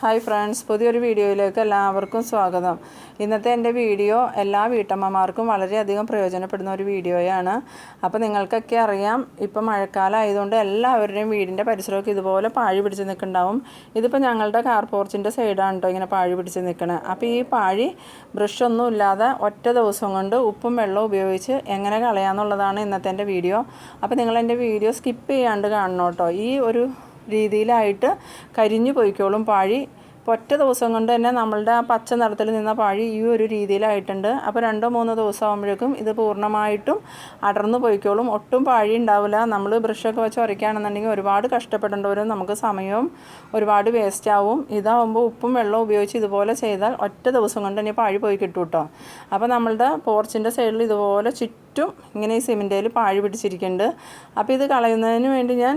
Hi friends പുതിയൊരു വീഡിയോയിലേക്ക് എല്ലാവർക്കും സ്വാഗതം. ഇന്നത്തെ എന്റെ വീഡിയോ എല്ലാ വീട്ടമ്മമാർക്കും വളരെയധികം പ്രയോജനപ്പെടുന്ന ഒരു വീഡിയോയാണ്. അപ്പോൾ നിങ്ങൾക്കൊക്കെ അറിയാം ഇപ്പം മഴക്കാലം ആയതുകൊണ്ട് എല്ലാവരുടെയും വീടിന്റെ പരിസരമൊക്കെ ഇതുപോലെ പാഴി പിടിച്ച് നിൽക്കുന്നുണ്ടാവും. ഇതിപ്പോൾ ഞങ്ങളുടെ കാർ പോർച്ചിന്റെ സൈഡാണ് കേട്ടോ ഇങ്ങനെ പാഴി പിടിച്ച് നിൽക്കണത് അപ്പോൾ ഈ പാഴി ബ്രഷൊന്നും ഇല്ലാതെ ഒറ്റ ദിവസം കൊണ്ട് ഉപ്പും വെള്ളവും ഉപയോഗിച്ച് എങ്ങനെ കളയാമെന്നുള്ളതാണ് ഇന്നത്തെ എന്റെ വീഡിയോ. അപ്പോൾ നിങ്ങളെന്റെ വീഡിയോ സ്കിപ്പ് ചെയ്യാണ്ട് കാണണം കേട്ടോ ഈ ഒരു രീതിയിലായിട്ട് കരിഞ്ഞു പോയിക്കോളും പാഴി. ഒറ്റ ദിവസം കൊണ്ട് തന്നെ നമ്മളുടെ ആ പച്ച നിറത്തിൽ നിന്ന പാഴി ഈ ഒരു രീതിയിലായിട്ടുണ്ട്. അപ്പോൾ രണ്ടോ മൂന്നോ ദിവസം ആകുമ്പോഴേക്കും ഇത് പൂർണമായിട്ടും അടർന്നു പോയിക്കോളും. ഒട്ടും പാഴി ഉണ്ടാവില്ല. നമ്മൾ ബ്രഷൊക്കെ വെച്ച് ഉരയ്ക്കുകയാണെന്നുണ്ടെങ്കിൽ ഒരുപാട് കഷ്ടപ്പെടേണ്ടവരും. നമുക്ക് സമയവും ഒരുപാട് വേസ്റ്റ് ആവും. ഇതാവുമ്പോൾ ഉപ്പും വെള്ളവും ഉപയോഗിച്ച് ഇതുപോലെ ചെയ്താൽ ഒറ്റ ദിവസം കൊണ്ട് തന്നെ പാഴി പോയി കിട്ടും കേട്ടോ. അപ്പോൾ നമ്മളുടെ പോർച്ചിന്റെ സൈഡിൽ ഇതുപോലെ ചുറ്റും ഇങ്ങനെ ഈ സിമെന്റയിൽ പാഴി പിടിച്ചിരിക്കുന്നുണ്ട്. അപ്പോൾ ഇത് കളയുന്നതിന് വേണ്ടി ഞാൻ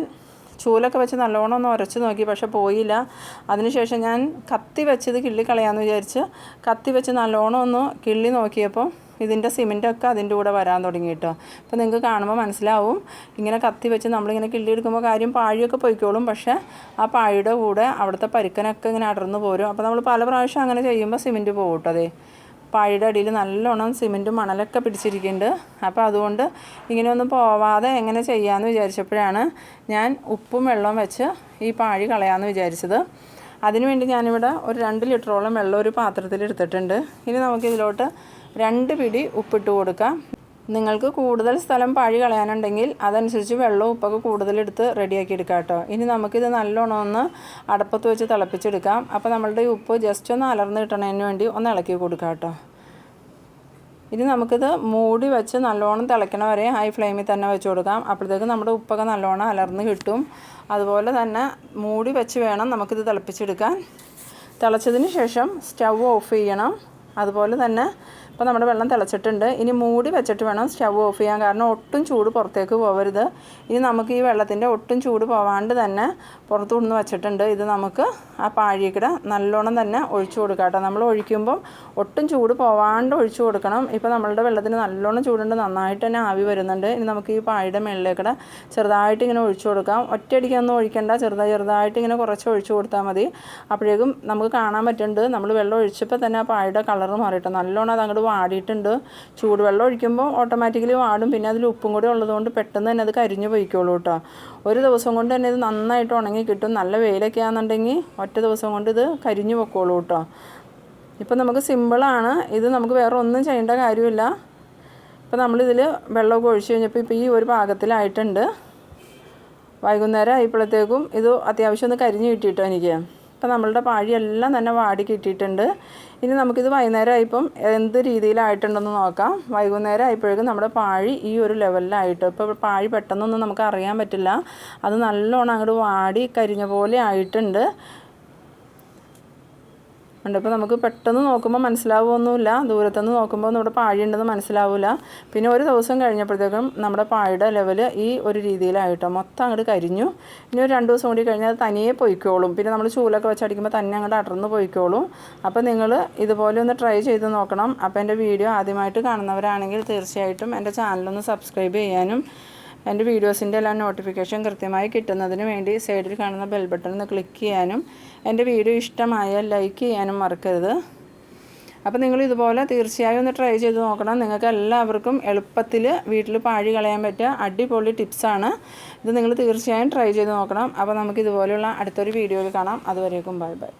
ചൂലൊക്കെ വെച്ച് നല്ലോണം ഒന്ന് ഉരച്ച് നോക്കി പക്ഷെ പോയില്ല. അതിനുശേഷം ഞാൻ കത്തി വെച്ചത് കിള്ളി കളയാമെന്ന് വിചാരിച്ച് കത്തി വെച്ച് നല്ലോണം ഒന്ന് കിള്ളി നോക്കിയപ്പോൾ ഇതിന്റെ സിമെന്റൊക്കെ അതിന്റെ കൂടെ വരാൻ തുടങ്ങി കേട്ടോ അപ്പോൾ നിങ്ങൾക്ക് കാണുമ്പോൾ മനസ്സിലാവും. ഇങ്ങനെ കത്തി വെച്ച് നമ്മളിങ്ങനെ കിള്ളി എടുക്കുമ്പോൾ കാര്യം പാഴിയൊക്കെ പോയിക്കോളും പക്ഷേ ആ പാഴിയുടെ കൂടെ അവിടുത്തെ പരുക്കനൊക്കെ ഇങ്ങനെ അടർന്നു പോരും. അപ്പോൾ നമ്മൾ പല പ്രാവശ്യം അങ്ങനെ ചെയ്യുമ്പോൾ സിമെന്റ് പോകും അതെ പാഴിയുടെ അടിയിൽ നല്ലോണം സിമെന്റും മണലൊക്കെ പിടിച്ചിരിക്കുന്നുണ്ട്. അപ്പോൾ അതുകൊണ്ട് ഇങ്ങനെയൊന്നും പോവാതെ എങ്ങനെ ചെയ്യാമെന്ന് വിചാരിച്ചപ്പോഴാണ് ഞാൻ ഉപ്പും വെള്ളവും വെച്ച് ഈ പാഴി കളയാമെന്ന് വിചാരിച്ചത്. അതിനുവേണ്ടി ഞാനിവിടെ ഒരു രണ്ട് ലിറ്ററോളം വെള്ളം ഒരു പാത്രത്തിൽ എടുത്തിട്ടുണ്ട്. ഇനി നമുക്കിതിലോട്ട് രണ്ട് പിടി ഉപ്പിട്ട് കൊടുക്കാം. നിങ്ങൾക്ക് കൂടുതൽ സ്ഥലം പഴി കളയാനുണ്ടെങ്കിൽ അതനുസരിച്ച് വെള്ളവും ഉപ്പൊക്കെ കൂടുതലെടുത്ത് റെഡിയാക്കി എടുക്കാം കേട്ടോ. ഇനി നമുക്കിത് നല്ലോണം ഒന്ന് അടപ്പത്ത് വെച്ച് തിളപ്പിച്ചെടുക്കാം. അപ്പോൾ നമ്മളുടെ ഉപ്പ് ജസ്റ്റ് ഒന്ന് അലർന്ന് കിട്ടണതിന് വേണ്ടി ഒന്ന് ഇളക്കി കൊടുക്കാം കേട്ടോ. ഇനി നമുക്കിത് മൂടി വെച്ച് നല്ലോണം തിളയ്ക്കണ വരെ ഹൈ ഫ്ലെയിമിൽ തന്നെ വെച്ച് കൊടുക്കാം. അപ്പോഴത്തേക്ക് നമ്മുടെ ഉപ്പൊക്കെ നല്ലോണം അലർന്ന് കിട്ടും. അതുപോലെ തന്നെ മൂടി വെച്ച് വേണം നമുക്കിത് തിളപ്പിച്ചെടുക്കാൻ. തിളച്ചതിന് ശേഷം സ്റ്റൗ ഓഫ് ചെയ്യണം. അതുപോലെ തന്നെ ഇപ്പോൾ നമ്മുടെ വെള്ളം തിളച്ചിട്ടുണ്ട്. ഇനി മൂടി വെച്ചിട്ട് വേണം സ്റ്റവ് ഓഫ് ചെയ്യാൻ. കാരണം ഒട്ടും ചൂട് പുറത്തേക്ക് പോകരുത് ഇനി നമുക്ക് ഈ വെള്ളത്തിന്റെ ഒട്ടും ചൂട് പോവാണ്ട് തന്നെ പുറത്തു കൊണ്ടു വെച്ചിട്ടുണ്ട്. ഇത് നമുക്ക് ആ പാഴിക്കിട നല്ലോണം തന്നെ ഒഴിച്ചു കൊടുക്കാം കേട്ടോ. നമ്മൾ ഒഴിക്കുമ്പം ഒട്ടും ചൂട് പോവാണ്ട് ഒഴിച്ചു കൊടുക്കണം. ഇപ്പോൾ നമ്മളുടെ വെള്ളത്തിന് നല്ലോണം ചൂടുണ്ട്. നന്നായിട്ട് തന്നെ ആവി വരുന്നുണ്ട്. ഇനി നമുക്ക് ഈ പാഴിയുടെ മുകളിലേക്കിടെ ചെറുതായിട്ട് ഇങ്ങനെ ഒഴിച്ചു കൊടുക്കാം. ഒറ്റയടിക്കൊന്നും ഒഴിക്കേണ്ട. ചെറുതായി ചെറുതായിട്ട് ഇങ്ങനെ കുറച്ച് ഒഴിച്ചു കൊടുത്താൽ മതി. അപ്പോഴേക്കും നമുക്ക് കാണാൻ പറ്റുന്നുണ്ട്. നമ്മൾ വെള്ളം ഒഴിച്ചപ്പോൾ തന്നെ ആ പാഴിയുടെ കളർ മാറിയിട്ട്. നല്ലോണം അത് അങ്ങോട്ട് വാടിയിട്ടുണ്ട്. ചൂടുവെള്ളം ഒഴിക്കുമ്പോൾ ഓട്ടോമാറ്റിക്കലി വാടും. പിന്നെ അതിൽ ഉപ്പും കൂടി ഉള്ളതുകൊണ്ട് പെട്ടെന്ന് തന്നെ അത് കരിഞ്ഞു പോയിക്കോളൂ കേട്ടോ. ഒരു ദിവസം കൊണ്ട് തന്നെ ഇത് നന്നായിട്ട് ഉണങ്ങി കിട്ടും. നല്ല വെയിലൊക്കെ ആണെന്നുണ്ടെങ്കിൽ ഒറ്റ ദിവസം കൊണ്ട് ഇത് കരിഞ്ഞു പൊക്കോളൂ കേട്ടോ. ഇപ്പം നമുക്ക് സിമ്പിളാണ് ഇത് നമുക്ക് വേറെ ഒന്നും ചെയ്യേണ്ട കാര്യമില്ല. ഇപ്പം നമ്മളിതിൽ വെള്ളമൊക്കെ ഒഴിച്ച് കഴിഞ്ഞപ്പോൾ ഇപ്പോൾ ഈ ഒരു പാകത്തിലായിട്ടുണ്ട്. വൈകുന്നേരം ആയപ്പോഴത്തേക്കും ഇത് അത്യാവശ്യം ഒന്ന് കരിഞ്ഞ് കിട്ടിയിട്ടോ എനിക്ക്. ഇപ്പം നമ്മളുടെ പാഴിയെല്ലാം തന്നെ വാടി കിട്ടിയിട്ടുണ്ട്. ഇനി നമുക്കിത് വൈകുന്നേരം ആയപ്പം എന്ത് രീതിയിലായിട്ടുണ്ടെന്ന് നോക്കാം. വൈകുന്നേരം ആയപ്പോഴേക്കും നമ്മുടെ പാഴി ഈ ഒരു ലെവലിലായിട്ട്. ഇപ്പോൾ പാഴി പെട്ടെന്നൊന്നും നമുക്ക് അറിയാൻ പറ്റില്ല. അത് നല്ലോണം അങ്ങോട്ട് വാടി കരിഞ്ഞ പോലെ ആയിട്ടുണ്ട്. ഉണ്ട്. അപ്പോൾ നമുക്ക് പെട്ടെന്ന് നോക്കുമ്പോൾ മനസ്സിലാവുമൊന്നുമില്ല ദൂരത്തുനിന്ന് നോക്കുമ്പോൾ നമ്മുടെ പാഴി ഉണ്ടെന്ന് മനസ്സിലാവില്ല പിന്നെ ഒരു ദിവസം കഴിഞ്ഞപ്പോഴത്തേക്കും നമ്മുടെ പാഴിയുടെ ലെവൽ ഈ ഒരു രീതിയിലായിട്ടോ മൊത്തം അങ്ങോട്ട് കരിഞ്ഞു. ഇനി ഒരു രണ്ട് ദിവസം കൂടി കഴിഞ്ഞാൽ അത് തനിയെ പൊയ്ക്കോളും. പിന്നെ നമ്മൾ ചൂലൊക്കെ വെച്ചടിക്കുമ്പോൾ തന്നെ അങ്ങോട്ട് അടർന്ന് പൊയ്ക്കോളും. അപ്പോൾ നിങ്ങൾ ഇതുപോലെ ഒന്ന് ട്രൈ ചെയ്ത് നോക്കണം. അപ്പോൾ എന്റെ വീഡിയോ ആദ്യമായിട്ട് കാണുന്നവരാണെങ്കിൽ തീർച്ചയായിട്ടും എന്റെ ചാനലൊന്ന് സബ്സ്ക്രൈബ് ചെയ്യാനും എന്റെ വീഡിയോസിന്റെ എല്ലാം നോട്ടിഫിക്കേഷൻ കൃത്യമായി കിട്ടുന്നതിന് വേണ്ടി സൈഡിൽ കാണുന്ന ബെൽ ബട്ടൺ ഒന്ന് ക്ലിക്ക് ചെയ്യാനും എന്റെ വീഡിയോ ഇഷ്ടമായാൽ ലൈക്ക് ചെയ്യാനും മറക്കരുത്. അപ്പോൾ നിങ്ങൾ ഇതുപോലെ തീർച്ചയായും ഒന്ന് ട്രൈ ചെയ്ത് നോക്കണം. നിങ്ങൾക്ക് എല്ലാവർക്കും എളുപ്പത്തിൽ വീട്ടിൽ പാഴി കളയാൻ പറ്റിയ അടിപൊളി ടിപ്സാണ് ഇത് നിങ്ങൾ തീർച്ചയായും ട്രൈ ചെയ്ത് നോക്കണം. അപ്പോൾ നമുക്ക് ഇതുപോലെയുള്ള അടുത്തൊരു വീഡിയോയിൽ കാണാം. അതുവരേക്കും ബൈ ബൈ